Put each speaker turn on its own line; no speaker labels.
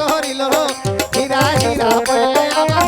করিল হীরা হীরা বলে আমার